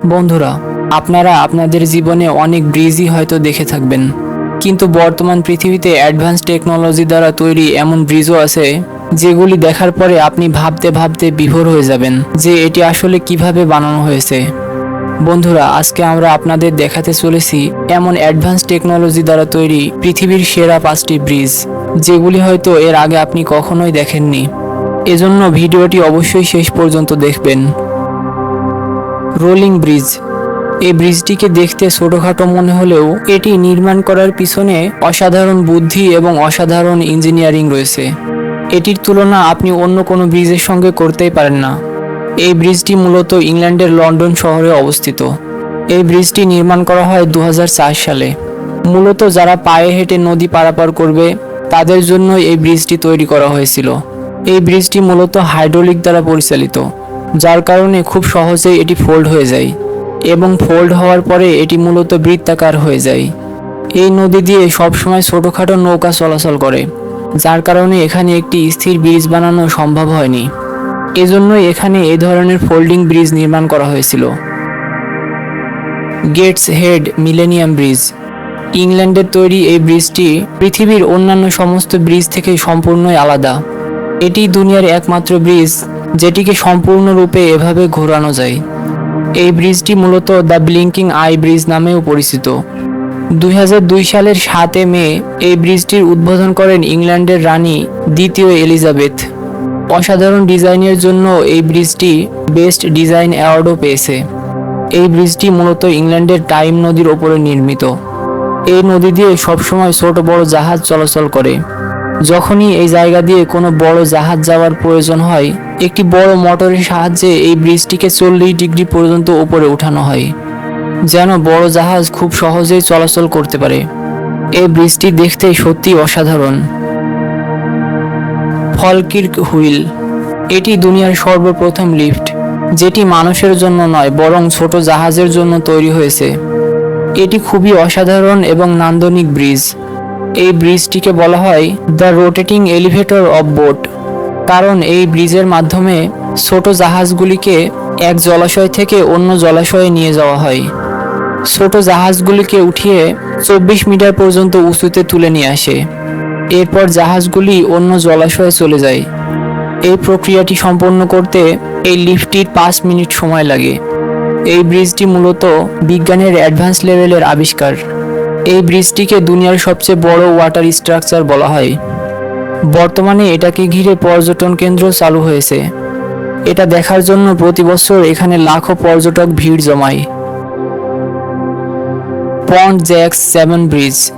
বন্ধুরা, আপনারা আপনাদের জীবনে অনেক ব্রিজই হয়তো দেখে থাকবেন। কিন্তু বর্তমান পৃথিবীতে অ্যাডভান্স টেকনোলজি দ্বারা তৈরি এমন ব্রিজও আছে, যেগুলি দেখার পরে আপনি ভাবতে ভাবতে বিভোর হয়ে যাবেন যে এটি আসলে কীভাবে বানানো হয়েছে। বন্ধুরা, আজকে আমরা আপনাদের দেখাতে চলেছি এমন অ্যাডভান্স টেকনোলজি দ্বারা তৈরি পৃথিবীর সেরা পাঁচটি ব্রিজ যেগুলি হয়তো এর আগে আপনি কখনোই দেখেননি। এজন্য ভিডিওটি অবশ্যই শেষ পর্যন্ত দেখবেন। Rolling bridge. এই ব্রিজটিকে দেখতে ছোটখাটো মনে হলেও এটি নির্মাণ করার পিছনে অসাধারণ বুদ্ধি এবং অসাধারণ ইঞ্জিনিয়ারিং রয়েছে। এটির তুলনা আপনি অন্য কোনো ব্রিজের সঙ্গে করতেই পারেন না। এই ব্রিজটি মূলত ইংল্যান্ডের লন্ডন শহরে অবস্থিত। এই ব্রিজটি নির্মাণ করা হয় দু হাজার চার সালে। মূলত যারা পায়ে হেঁটে নদী পারাপার করবে, তাদের জন্য এই ব্রিজটি তৈরি করা হয়েছিল। এই ব্রিজটি মূলত হাইড্রোলিক দ্বারা পরিচালিত। যার কারণে খুব সহজেই এটি ফোল্ড হয়ে যায় এবং ফোল্ড হওয়ার পরে এটি মূলত বৃত্তাকার হয়ে যায়। এই নদী দিয়ে সবসময় ছোটোখাটো নৌকা চলাচল করে, যার কারণে এখানে একটি স্থির ব্রিজ বানানো সম্ভব হয়নি। এজন্যই এখানে এই ধরনের ফোল্ডিং ব্রিজ নির্মাণ করা হয়েছিল। গেটস হেড মিলেনিয়াম ব্রিজ ইংল্যান্ডের তৈরি এই ব্রিজটি পৃথিবীর অন্যান্য সমস্ত ব্রিজ থেকে সম্পূর্ণই আলাদা। এটি দুনিয়ার একমাত্র ব্রিজ যেটিকে সম্পূর্ণরূপে এভাবে ঘোরানো যায়। এই ব্রিজটি মূলত দ্য ব্লিঙ্কিং আই ব্রিজ নামেও পরিচিত। দুই হাজার দুই সালের সাতে মে এই ব্রিজটির উদ্বোধন করেন ইংল্যান্ডের রানী দ্বিতীয় এলিজাবেথ। অসাধারণ ডিজাইনের জন্য এই ব্রিজটি বেস্ট ডিজাইন অ্যাওয়ার্ডও পেয়েছে। এই ব্রিজটি মূলত ইংল্যান্ডের টাইম নদীর ওপরে নির্মিত। এই নদী দিয়ে সবসময় ছোট বড় জাহাজ চলাচল করে। যখনই এই জায়গা দিয়ে কোনো বড় জাহাজ যাওয়ার প্রয়োজন হয়, একটি বড় মোটরের সাহায্যে এই ব্রিজটিকে চল্লিশ ডিগ্রি পর্যন্ত উপরে উঠানো হয়, যেন বড় জাহাজ খুব সহজেই চলাচল করতে পারে। এই ব্রিজটি দেখতে সত্যি অসাধারণ। Falkirk wheel. এটি দুনিয়ার সর্বপ্রথম লিফট, যেটি মানুষের জন্য নয়, বরং ছোট জাহাজের জন্য তৈরি হয়েছে। এটি খুবই অসাধারণ এবং নান্দনিক ব্রিজ। এই ব্রিজটিকে বলা হয় the rotating elevator of boat, কারণ এই ব্রিজের মাধ্যমে ছোট জাহাজগুলিকে এক জলাশয় থেকে অন্য জলাশয়ে নিয়ে যাওয়া হয়। ছোট জাহাজগুলিকে উঠিয়ে চব্বিশ মিটার পর্যন্ত উঁচুতে তুলে নিয়ে আসে। এরপর জাহাজগুলি অন্য জলাশয়ে চলে যায়। এই প্রক্রিয়াটি সম্পন্ন করতে এই লিফটটির পাঁচ মিনিট সময় লাগে। এই ব্রিজটি মূলত বিজ্ঞানের অ্যাডভান্স লেভেলের আবিষ্কার। এই ব্রিজটিকে দুনিয়ার সবচেয়ে বড় ওয়াটার স্ট্রাকচার বলা হয়। বর্তমানে এটাকে ঘিরে পর্যটন কেন্দ্র চালু হয়েছে। এটা দেখার জন্য প্রতি বছর এখানে লাখো পর্যটক ভিড় জমায়। পন্ট জ্যাক্স সেভেন ব্রিজ।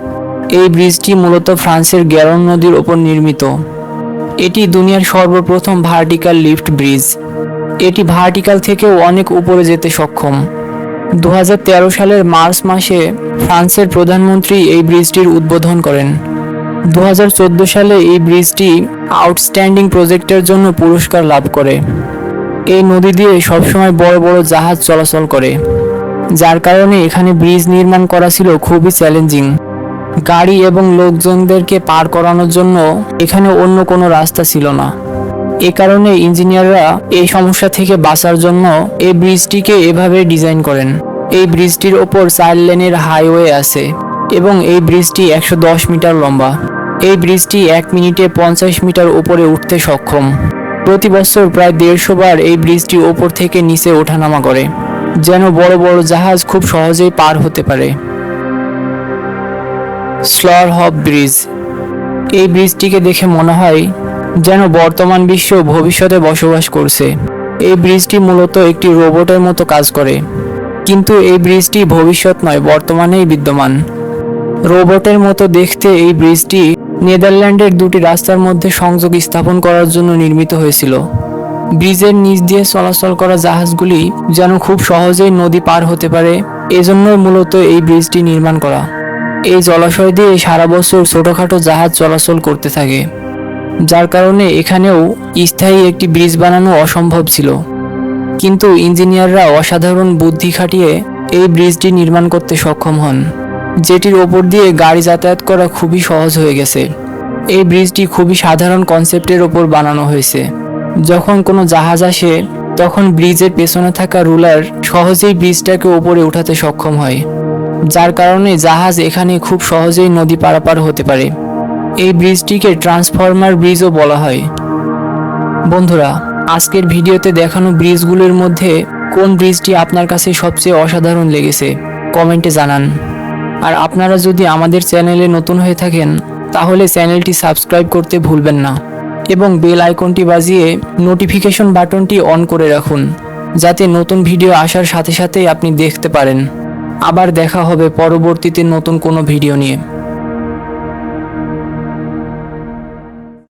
এই ব্রিজটি মূলত ফ্রান্সের গ্যারন নদীর ওপর নির্মিত। এটি দুনিয়ার সর্বপ্রথম ভার্টিক্যাল লিফট ব্রিজ। এটি ভার্টিক্যাল থেকেও অনেক উপরে যেতে সক্ষম। দু হাজার তেরো সালের মার্চ মাসে ফ্রান্সের প্রধানমন্ত্রী এই ব্রিজটির উদ্বোধন করেন। দু হাজার চোদ্দ সালে এই ব্রিজটি আউটস্ট্যান্ডিং প্রজেক্টের জন্য পুরস্কার লাভ করে। এই নদী দিয়ে সবসময় বড় বড় জাহাজ চলাচল করে, যার কারণে এখানে ব্রিজ নির্মাণ করা ছিল খুবই চ্যালেঞ্জিং। গাড়ি এবং লোকজনদেরকে পার করানোর জন্য এখানে অন্য কোনো রাস্তা ছিল না। এ কারণে ইঞ্জিনিয়াররা এই সমস্যা থেকে বাঁচার জন্য এই ব্রিজটিকে এভাবে ডিজাইন করেন। এই ব্রিজটির ওপর চার লেনের হাইওয়ে আছে এবং এই ব্রিজটি একশো দশ মিটার লম্বা। এই ব্রিজটি এক মিনিটে পঞ্চাশ মিটার উপরে উঠতে সক্ষম। প্রতি বছর প্রায় দেড়শো বার এই ব্রিজটি ওপর থেকে নিচে ওঠানামা করে, যেন বড় বড় জাহাজ খুব সহজেই পার হতে পারে। স্লর হব ব্রিজ। এই ব্রিজটিকে দেখে মনে হয় যেন বর্তমান বিশ্ব ভবিষ্যতে বসবাস করছে। এই ব্রিজটি মূলত একটি রোবটের মতো কাজ করে। কিন্তু এই ব্রিজটি ভবিষ্যৎ নয়, বর্তমানেই বিদ্যমান। রোবটের মতো দেখতে এই ব্রিজটি নেদারল্যান্ডের দুটি রাস্তার মধ্যে সংযোগ স্থাপন করার জন্য নির্মিত হয়েছিল। ব্রিজের নিচ দিয়ে চলাচল করা জাহাজগুলি যেন খুব সহজেই নদী পার হতে পারে এজন্যই মূলত এই ব্রিজটি নির্মাণ করা। এই জলাশয় দিয়ে সারা বছর ছোটখাটো জাহাজ চলাচল করতে থাকে। যার কারণে এখানেও স্থায়ী একটি ব্রিজ বানানো অসম্ভব ছিল। কিন্তু ইঞ্জিনিয়াররা অসাধারণ বুদ্ধি খাটিয়ে এই ব্রিজটি নির্মাণ করতে সক্ষম হন, যেটির ওপর দিয়ে গাড়ি যাতায়াত করা খুবই সহজ হয়ে গেছে। এই ব্রিজটি খুবই সাধারণ কনসেপ্টের ওপর বানানো হয়েছে। যখন কোনো জাহাজ আসে, তখন ব্রিজের পেছনে থাকা রুলার সহজেই ব্রিজটাকে ওপরে উঠাতে সক্ষম হয়, যার কারণে জাহাজ এখানে খুব সহজেই নদী পারাপার হতে পারে। এই ব্রিজটিকে ট্রান্সফরমার ব্রিজও বলা হয়। বন্ধুরা, আজকের ভিডিওতে দেখানো ব্রিজগুলোর মধ্যে কোন ব্রিজটি আপনার কাছে সবচেয়ে অসাধারণ লেগেছে, কমেন্টে জানান। আর আপনারা যদি আমাদের চ্যানেলে নতুন হয়ে থাকেন, তাহলে চ্যানেলটি সাবস্ক্রাইব করতে ভুলবেন না এবং বেল আইকনটি বাজিয়ে নোটিফিকেশন বাটনটি অন করে রাখুন, যাতে নতুন ভিডিও আসার সাথে সাথেই আপনি দেখতে পারেন। আবার দেখা হবে পরবর্তীতে নতুন কোনো ভিডিও নিয়ে।